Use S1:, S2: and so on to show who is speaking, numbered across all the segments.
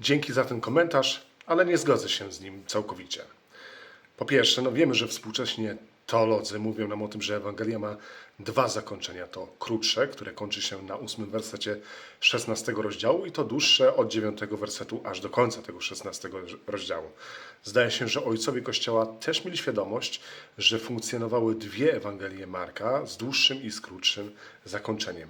S1: Dzięki za ten komentarz, ale nie zgodzę się z nim całkowicie. Po pierwsze, no wiemy, że współcześnie teolodzy mówią nam o tym, że Ewangelia ma dwa zakończenia. To krótsze, które kończy się na ósmym wersecie 16 rozdziału i to dłuższe od 9 wersetu aż do końca tego 16 rozdziału. Zdaje się, że ojcowie Kościoła też mieli świadomość, że funkcjonowały dwie Ewangelie Marka z dłuższym i z krótszym zakończeniem.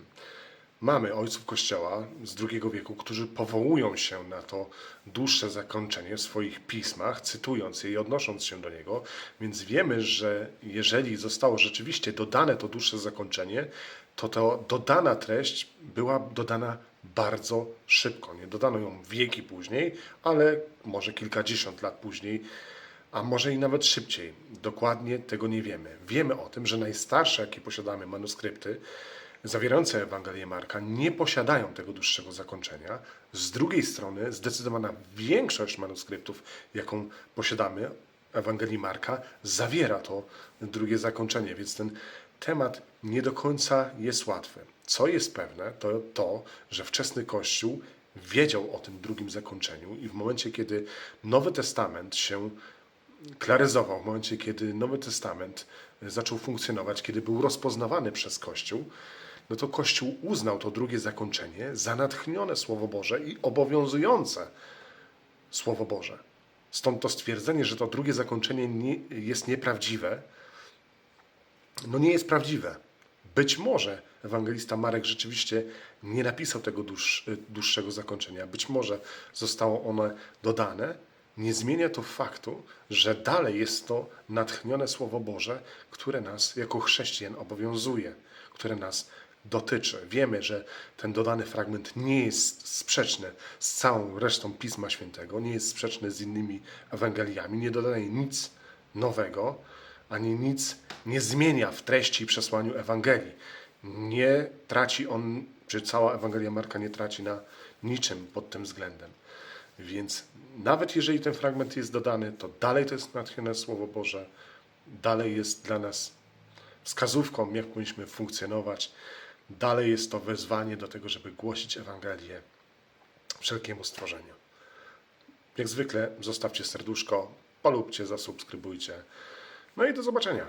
S1: Mamy ojców Kościoła z II wieku, którzy powołują się na to dłuższe zakończenie w swoich pismach, cytując je i odnosząc się do niego, więc wiemy, że jeżeli zostało rzeczywiście dodane to dłuższe zakończenie, to ta dodana treść była dodana bardzo szybko. Nie dodano ją wieki później, ale może kilkadziesiąt lat później, a może i nawet szybciej. Dokładnie tego nie wiemy. Wiemy o tym, że najstarsze, jakie posiadamy manuskrypty, zawierające Ewangelię Marka nie posiadają tego dłuższego zakończenia. Z drugiej strony zdecydowana większość manuskryptów, jaką posiadamy, Ewangelii Marka, zawiera to drugie zakończenie, więc ten temat nie do końca jest łatwy. Co jest pewne, to to, że wczesny Kościół wiedział o tym drugim zakończeniu i w momencie, kiedy Nowy Testament się klaryzował, w momencie, kiedy Nowy Testament zaczął funkcjonować, kiedy był rozpoznawany przez Kościół, no to Kościół uznał to drugie zakończenie za natchnione Słowo Boże i obowiązujące Słowo Boże. Stąd to stwierdzenie, że to drugie zakończenie nie, jest nieprawdziwe, no nie jest prawdziwe. Być może ewangelista Marek rzeczywiście nie napisał tego dłuż, dłuższego zakończenia. Być może zostało one dodane. Nie zmienia to faktu, że dalej jest to natchnione Słowo Boże, które nas jako chrześcijan obowiązuje, które nas dotyczy. Wiemy, że ten dodany fragment nie jest sprzeczny z całą resztą Pisma Świętego, nie jest sprzeczny z innymi Ewangeliami, nie dodaje nic nowego, ani nic nie zmienia w treści i przesłaniu Ewangelii. Nie traci on, czy cała Ewangelia Marka nie traci na niczym pod tym względem. Więc nawet jeżeli ten fragment jest dodany, to dalej to jest natchnione Słowo Boże, dalej jest dla nas wskazówką, jak powinniśmy funkcjonować. Dalej jest to wezwanie do tego, żeby głosić Ewangelię wszelkiemu stworzeniu. Jak zwykle zostawcie serduszko, polubcie, zasubskrybujcie. No i do zobaczenia.